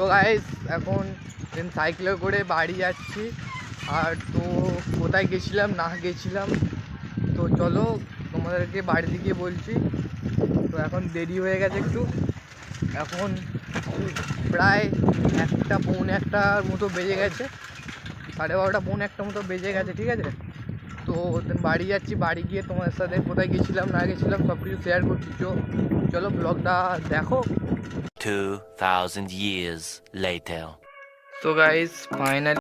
তো গাইস এখন সাইকেলে করে বাড়ি যাচ্ছি। আর তো কোথায় গেছিলাম, না গেছিলাম, তো চলো তোমাদেরকে বাড়ি দিকে বলছি। তো এখন দেরি হয়ে গেছে একটু। এখন প্রায় একটা, পৌনে একটার মতো বেজে গেছে। সাড়ে বারোটা, পৌনে একটা মতো বেজে গেছে, ঠিক আছে? তো বাড়ি যাচ্ছি, বাড়ি গিয়ে তোমাদের সাথে কোথায় গেছিলাম, না গেছিলাম সব কিছু শেয়ার করছি চলো ব্লগটা দেখো। 2,000 years later. তো guys finally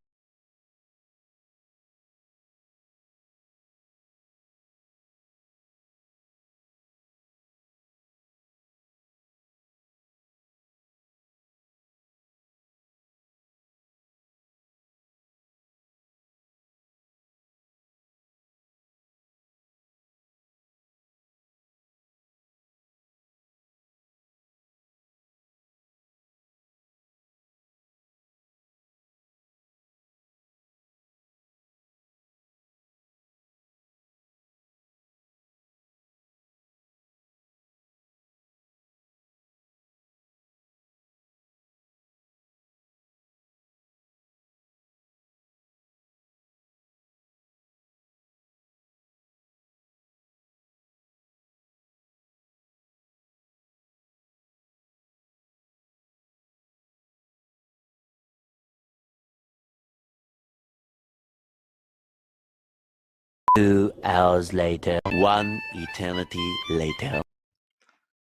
Two hours later. One eternity later.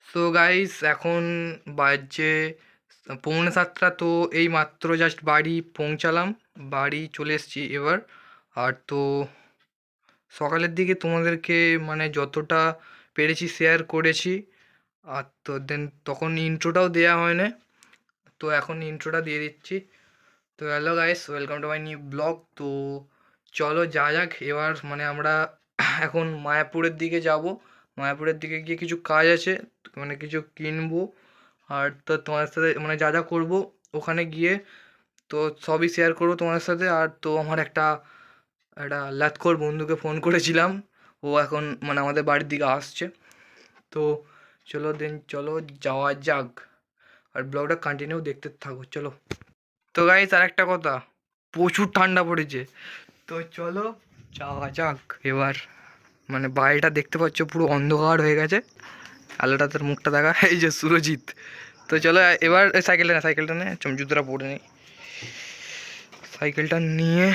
So guys এখন বাজছে পৌনে সাতটা, তো এই মাত্র জাস্ট বাড়ি পৌঁছালাম, বাড়ি চলে এসেছি এবার আর তো সকালের দিকে তোমাদেরকে মানে যতটা পেরেছি শেয়ার করেছি, আর তো দেন তখন ইন্ট্রোটাও দেওয়া হয় না তো এখন ইন্ট্রোটা দিয়ে দিচ্ছি তো hello guys welcome to my new blog তো চলো যা যাক, এবার মানে আমরা এখন মায়াপুরের দিকে যাব। মায়াপুরের দিকে গিয়ে কিছু কাজ আছে মানে কিছু কিনবো। আর তো তোমার সাথে মানে যা যা করব, ওখানে গিয়ে তো সবই শেয়ার করব তোমার সাথে। আর তো আমার একটা একটা লাতখোর বন্ধুকে ফোন করেছিলাম। ও এখন মানে আমাদের বাড়ির দিকে আসছে। তো চলো দেন, চলো যাওয়া যাক। আর ব্লগটা কন্টিনিউ দেখতে থাকো, চলো। তো গাইস আর একটা কথা। প্রচুর ঠান্ডা পড়েছে। তো চলো, যাওয়া যাক। এবার মানে বাড়িটা দেখতে পাচ্ছ, পুরো অন্ধকার হয়ে গেছে। আলোটা তার মুখটা দেখা, এই যে সুরজিৎ। তো চলো, এবার সাইকেলটা না, সাইকেলটা নে জুতোটা পরে নিই। সাইকেলটা নিয়ে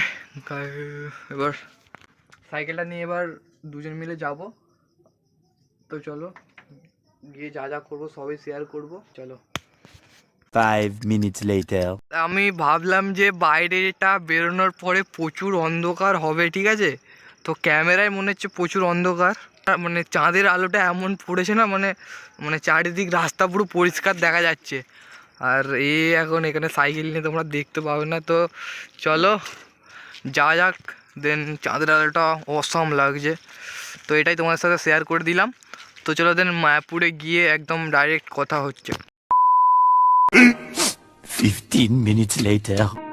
এবার সাইকেলটা নিয়ে এবার দুজন মিলে যাব। তো চলো, গিয়ে যা যা করব, সবই শেয়ার করব। চলো। Five minutes later. আমি ভাবলাম যে বাইরেটা বেরোনোর পরে প্রচুর অন্ধকার হবে, ঠিক আছে? তো ক্যামেরায় মনে হচ্ছে প্রচুর অন্ধকার। মানে চাঁদের আলোটা এমন পড়েছে না মানে মানে চারিদিক রাস্তা পুরো পরিষ্কার দেখা যাচ্ছে। আর এ এখন এখানে সাইকেল নিয়ে তোমরা দেখতে পাবে না, তো চলো, যা যাক দেন চাঁদের আলোটা অসম লাগছে। তো এটাই তোমার সাথে শেয়ার করে দিলাম। তো চলো দেন মায়াপুরে গিয়ে একদম ডাইরেক্ট কথা হচ্ছে। Fifteen minutes later.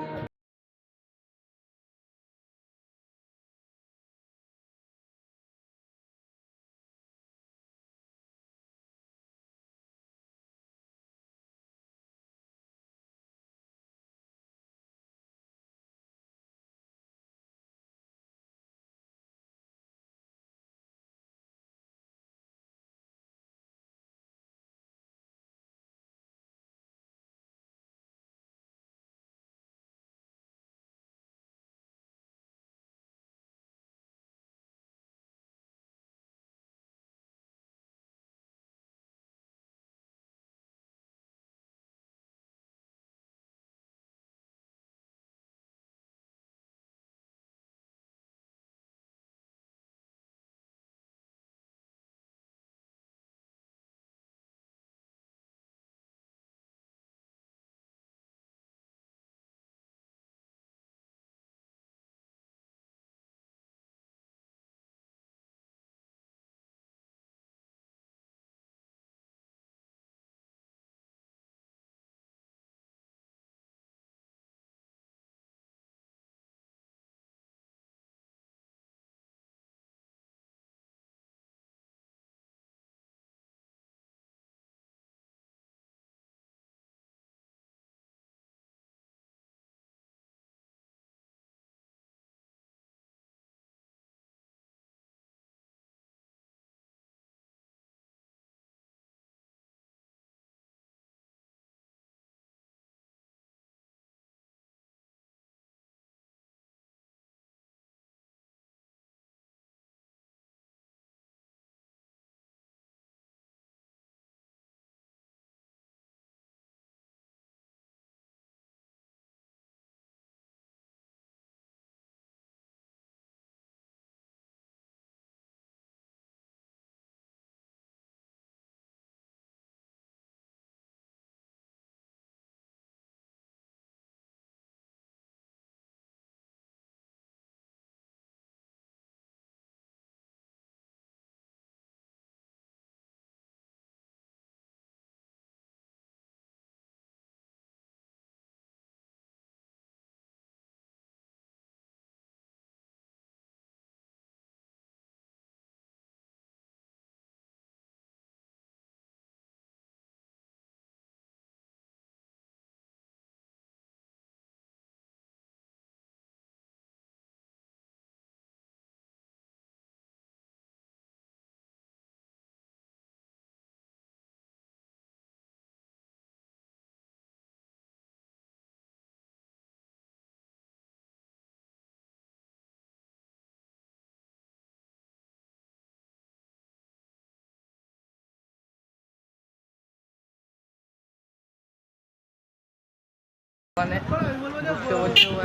মানে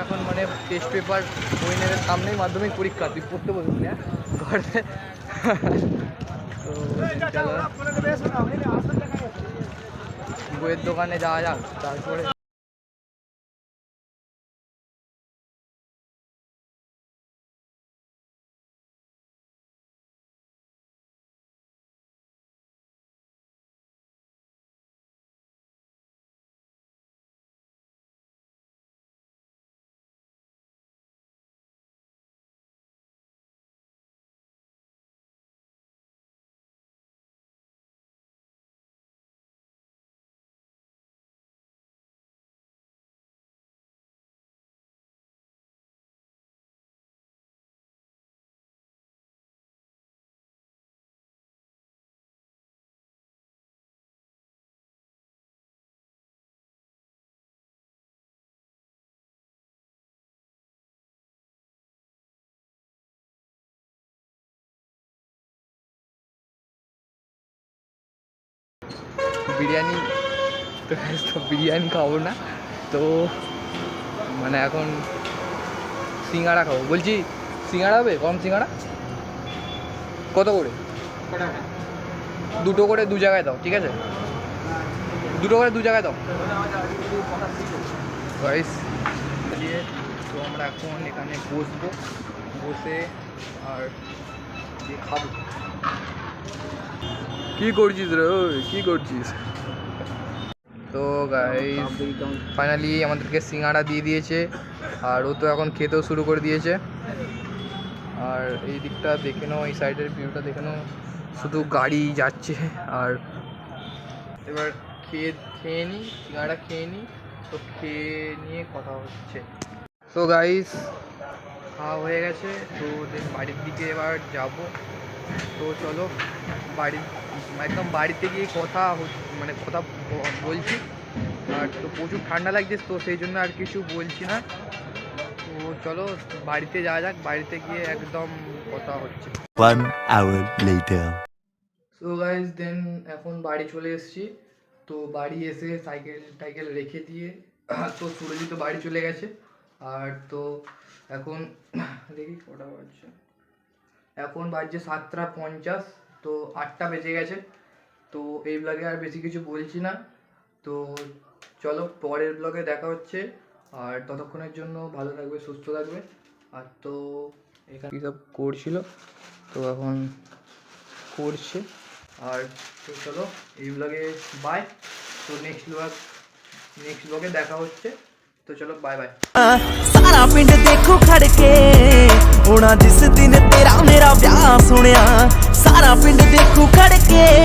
এখন মানে টেস্ট পেপার নেবে সামনেই মাধ্যমিক পরীক্ষা, তুই পড়তে বসবি না। ঘরে। বইয়ের দোকানে যাওয়া যাক, তারপরে বিরিয়ানি, তো তো বিরিয়ানি খাব না। তো মানে এখন সিঙ্গাড়া খাব। বলছি সিঙ্গাড়া হবে? কম সিঙ্গাড়া কত করে? দুটো করে দু জায়গায় দাও, ঠিক আছে? দুটো করে দু জায়গায় দাও। গাইস দিয়ে তো আমরা এখন এখানে বসবো। বসে আর খাব। কি করছিস রে? ওই, কি করছিস? তো গাইস ফাইনালি আমাদেরকে সিঙ্গাড়া দিয়ে দিয়েছে, আর ও তো এখন খেতেও শুরু করে দিয়েছে। আর এই দিকটা দেখে নাও, এই সাইডের ভিউটা দেখে নাও। শুধু গাড়ি যাচ্ছে, আর এবার খেয়ে খেয়ে নিই সিঙ্গাড়া খেয়ে নিই তো খেয়ে নিয়ে কথা হচ্ছে। তো গাইস খাওয়া হয়ে গেছে, তো বাড়ির দিকে এবার যাব। তো চলো বাড়ি একদম বাড়িতে গিয়ে কথা মানে কথা বলছি। আর তো প্রচুর ঠান্ডা লাগছে তো সেই জন্য আর কিছু বলছি না। তো চলো বাড়িতে যাওয়া যাক বাড়িতে গিয়ে একদম কথা হচ্ছে। One সো গাইজ দেন এখন বাড়ি চলে এসেছি। তো বাড়ি এসে সাইকেল টাইকেল রেখে দিয়ে তো সুরজিৎ তো বাড়ি চলে গেছে। আর তো এখন দেখি কটা বাজছে। এখন বাজছে সাতটা পঞ্চাশ, তো আটটা বেজে গেছে। তো এই ব্লগে আর বেশি কিছু বলছি না। তো চলো পরের ব্লগে দেখা হচ্ছে। আর ততক্ষণের জন্য ভালো থাকবে, সুস্থ থাকবে। আর তো এখানে সব করছিল? তো এখন করছে। আর তো চলো এই ব্লগে বাই তো নেক্সট ব্লগ নেক্সট ব্লগে দেখা হচ্ছে। তো চলো বাই বাই सारा पिंड ਹੋਣਾ ਜਿਸ ਦਿਨ ਤੇਰਾ ਮੇਰਾ ਵਿਆਹ ਸੁਣਿਆ। ਸਾਰਾ ਪਿੰਡ ਦੇਖੂ ਖੜ ਕੇ